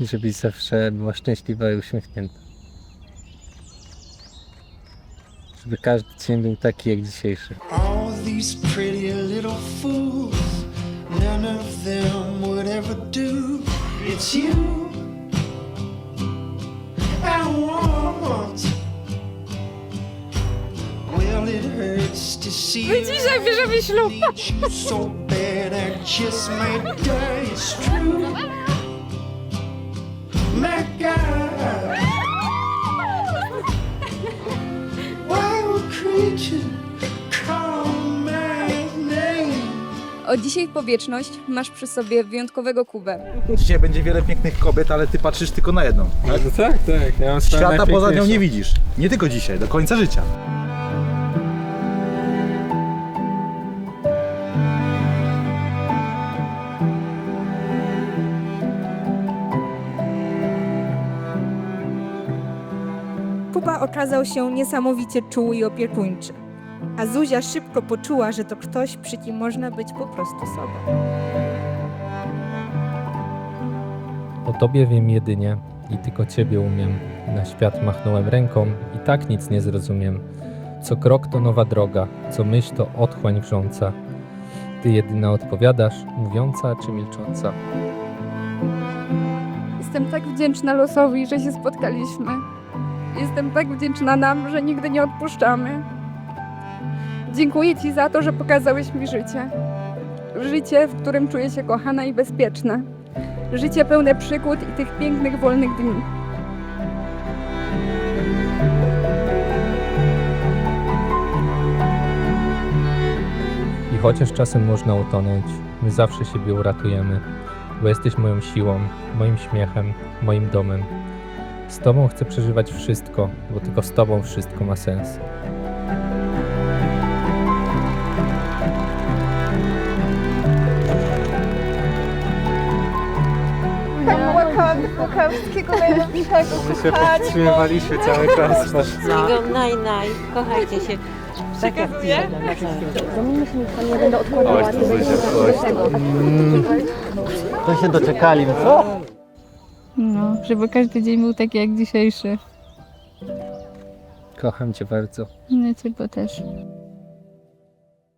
I żebyś zawsze była szczęśliwa i uśmiechnięta. Żeby każdy dzień był taki jak dzisiejszy. All these pretty little fools, none of them would ever do. It's you I want. Well, it hurts to see My dzisiaj bierzemy ślub. you so bad I just may die. It's true. O dzisiaj w powieczność masz przy sobie wyjątkowego Kubę. Dzisiaj będzie wiele pięknych kobiet, ale ty patrzysz tylko na jedną. Tak? No tak, tak. Ja mam swoją Świata poza nią najpiękniejszą. nie widzisz. Nie tylko dzisiaj, do końca życia. Kuba okazał się niesamowicie czuły i opiekuńczy, a Zuzia szybko poczuła, że to ktoś, przy kim można być po prostu sobą. O tobie wiem jedynie i tylko ciebie umiem. Na świat machnąłem ręką i tak nic nie zrozumiem. Co krok to nowa droga, co myśl to otchłań wrząca. Ty jedyna odpowiadasz, mówiąca czy milcząca. Jestem tak wdzięczna losowi, że się spotkaliśmy. Jestem tak wdzięczna nam, że nigdy nie odpuszczamy. Dziękuję Ci za to, że pokazałeś mi życie. Życie, w którym czuję się kochana i bezpieczna. Życie pełne przygód i tych pięknych, wolnych dni. I chociaż czasem można utonąć, my zawsze siebie uratujemy, bo jesteś moją siłą, moim śmiechem, moim domem. Z tobą chcę przeżywać wszystko, bo tylko z tobą wszystko ma sens. My się powstrzymywaliśmy cały czas. Drugą naj, naj. Kochajcie się. Tak jak To się doczekali, co? No, żeby każdy dzień był taki jak dzisiejszy. Kocham cię bardzo. No, tylko też.